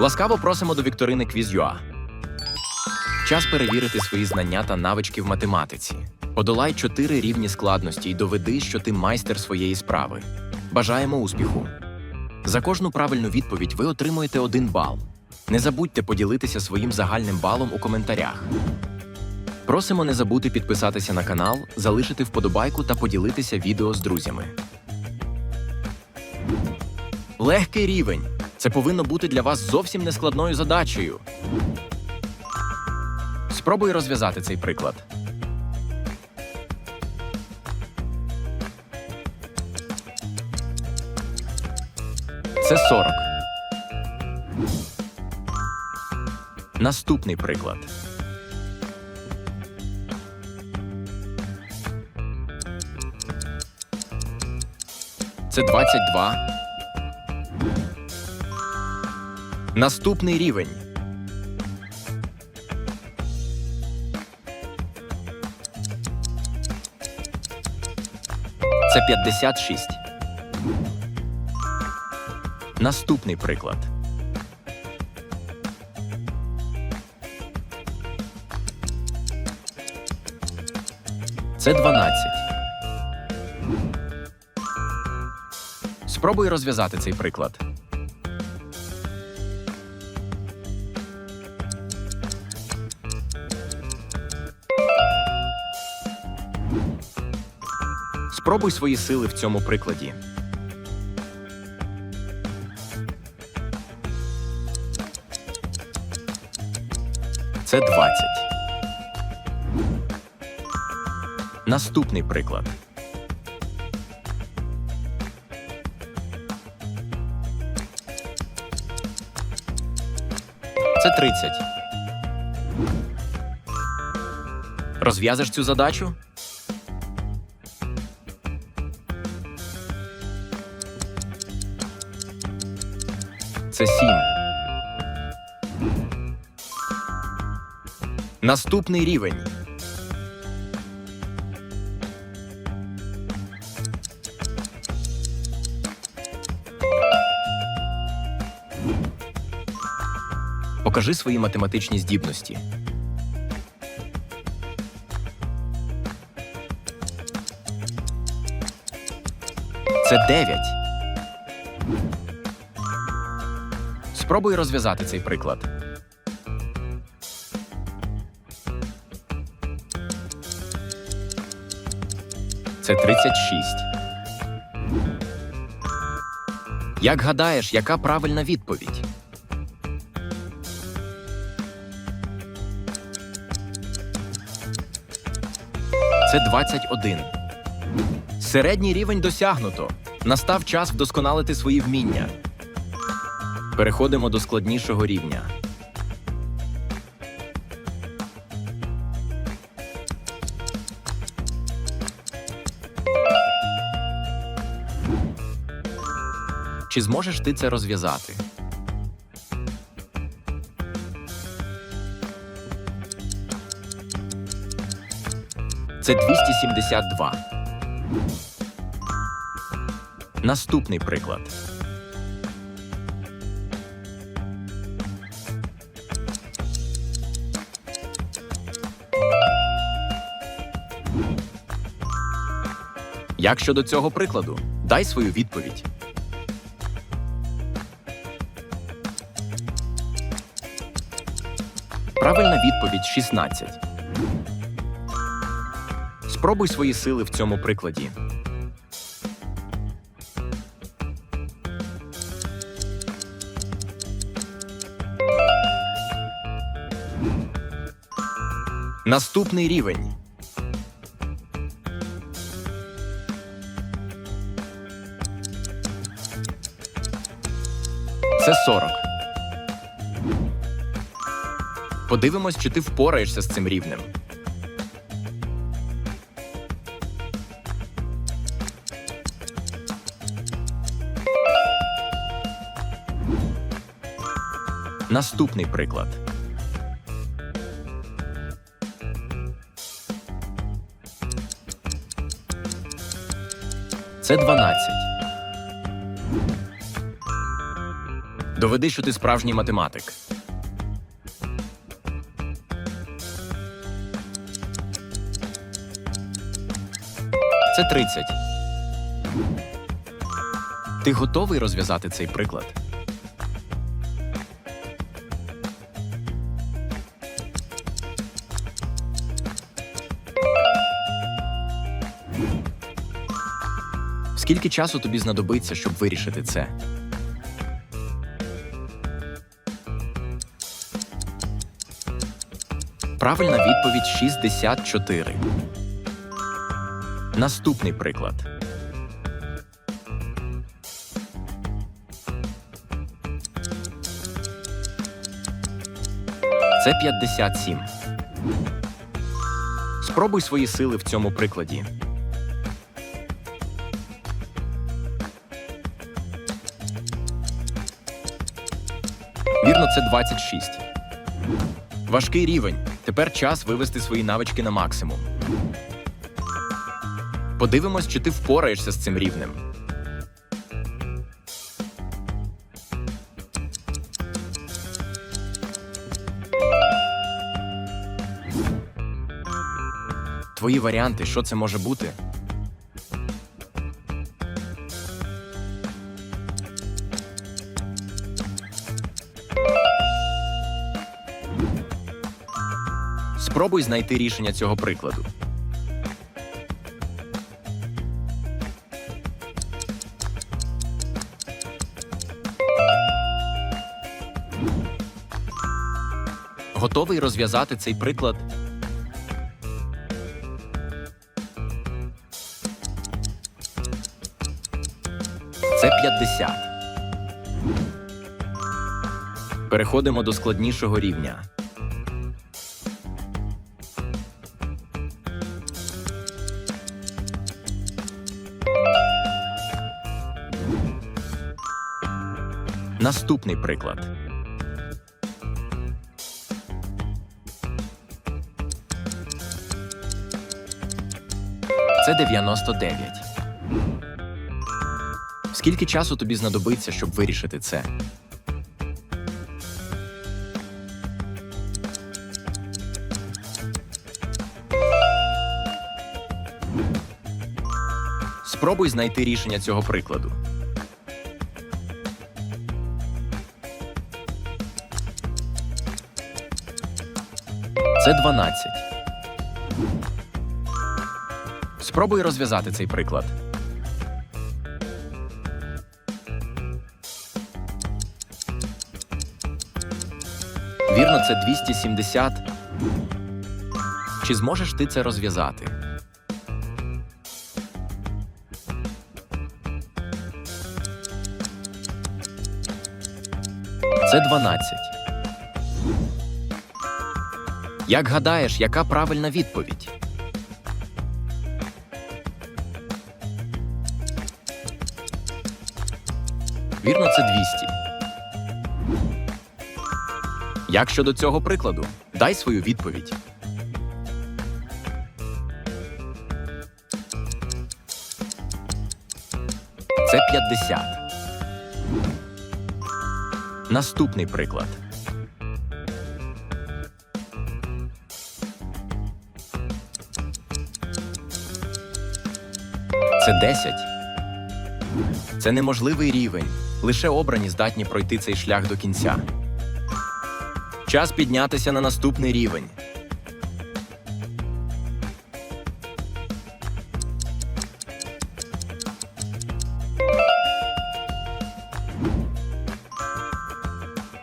Ласкаво просимо до вікторини Quiz.ua. Час перевірити свої знання та навички в математиці. Подолай чотири рівні складності і доведи, що ти майстер своєї справи. Бажаємо успіху! За кожну правильну відповідь ви отримуєте один бал. Не забудьте поділитися своїм загальним балом у коментарях. Просимо не забути підписатися на канал, залишити вподобайку та поділитися відео з друзями. Легкий рівень. Це повинно бути для вас зовсім нескладною задачею. Спробуй розв'язати цей приклад. Це 40. Наступний приклад. Це 22. Наступний рівень. Це 56. Наступний приклад. Це 12. Спробуй розв'язати цей приклад. Спробуй свої сили в цьому прикладі. Це 20. Наступний приклад. Це 30. Розв'язиш цю задачу? Це 7. Наступний рівень. Покажи свої математичні здібності. Це 9. Спробуй розв'язати цей приклад. Це 36. Як гадаєш, яка правильна відповідь? Це 21. Середній рівень досягнуто. Настав час вдосконалити свої вміння. Переходимо до складнішого рівня. Чи зможеш ти це розв'язати? Це 272. Наступний приклад. Як щодо цього прикладу? Дай свою відповідь. Правильна відповідь 16. Спробуй свої сили в цьому прикладі. Наступний рівень. Це 40. Подивимось, чи ти впораєшся з цим рівнем. Наступний приклад. Це 12. Доведи, що ти справжній математик. Це 30. Ти готовий розв'язати цей приклад? Скільки часу тобі знадобиться, щоб вирішити це? Правильна відповідь 64. Наступний приклад. Це 57. Спробуй свої сили в цьому прикладі. Вірно, це 26. Важкий рівень. Тепер час вивести свої навички на максимум. Подивимось, чи ти впораєшся з цим рівнем. Твої варіанти, що це може бути? Спробуй знайти рішення цього прикладу. Готовий розв'язати цей приклад? Це 50. Переходимо до складнішого рівня. Наступний приклад. Це 99. Скільки часу тобі знадобиться, щоб вирішити це? Спробуй знайти рішення цього прикладу. Це 12. Спробуй розв'язати цей приклад. Вірно, це 270. Чи зможеш ти це розв'язати? Це 12. Як гадаєш, яка правильна відповідь? Вірно, це 200. Як щодо цього прикладу? Дай свою відповідь. Це 50. Наступний приклад. Це 10. Це неможливий рівень. Лише обрані здатні пройти цей шлях до кінця. Час піднятися на наступний рівень.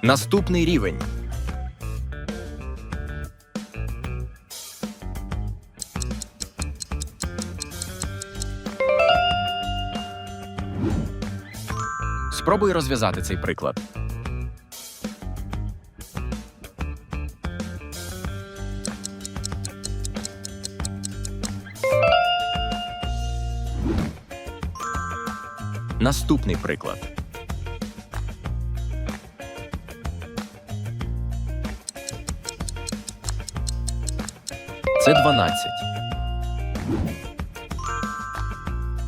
Наступний рівень. Спробуй розв'язати цей приклад. Наступний приклад. Це 12.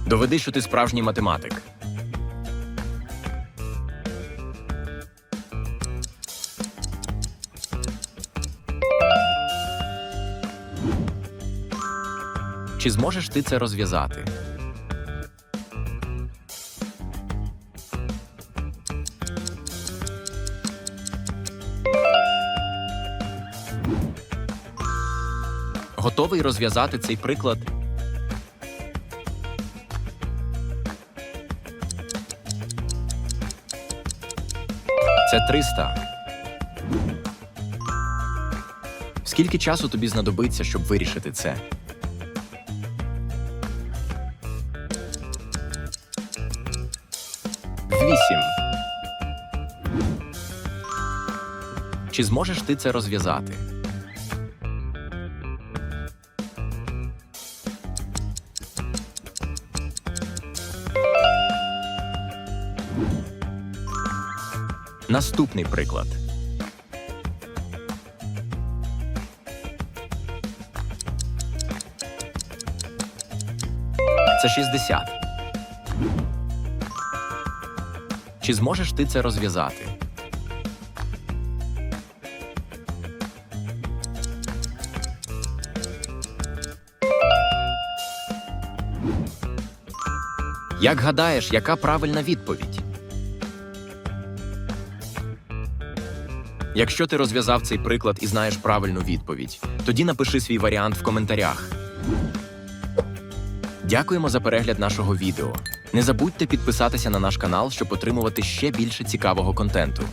Доведи, що ти справжній математик. Чи зможеш ти це розв'язати? Готовий розв'язати цей приклад? Це 300. Скільки часу тобі знадобиться, щоб вирішити це? Чи зможеш ти це розв'язати? Наступний приклад. Це 60. Чи зможеш ти це розв'язати? Як гадаєш, яка правильна відповідь? Якщо ти розв'язав цей приклад і знаєш правильну відповідь, тоді напиши свій варіант в коментарях. Дякуємо за перегляд нашого відео. Не забудьте підписатися на наш канал, щоб отримувати ще більше цікавого контенту.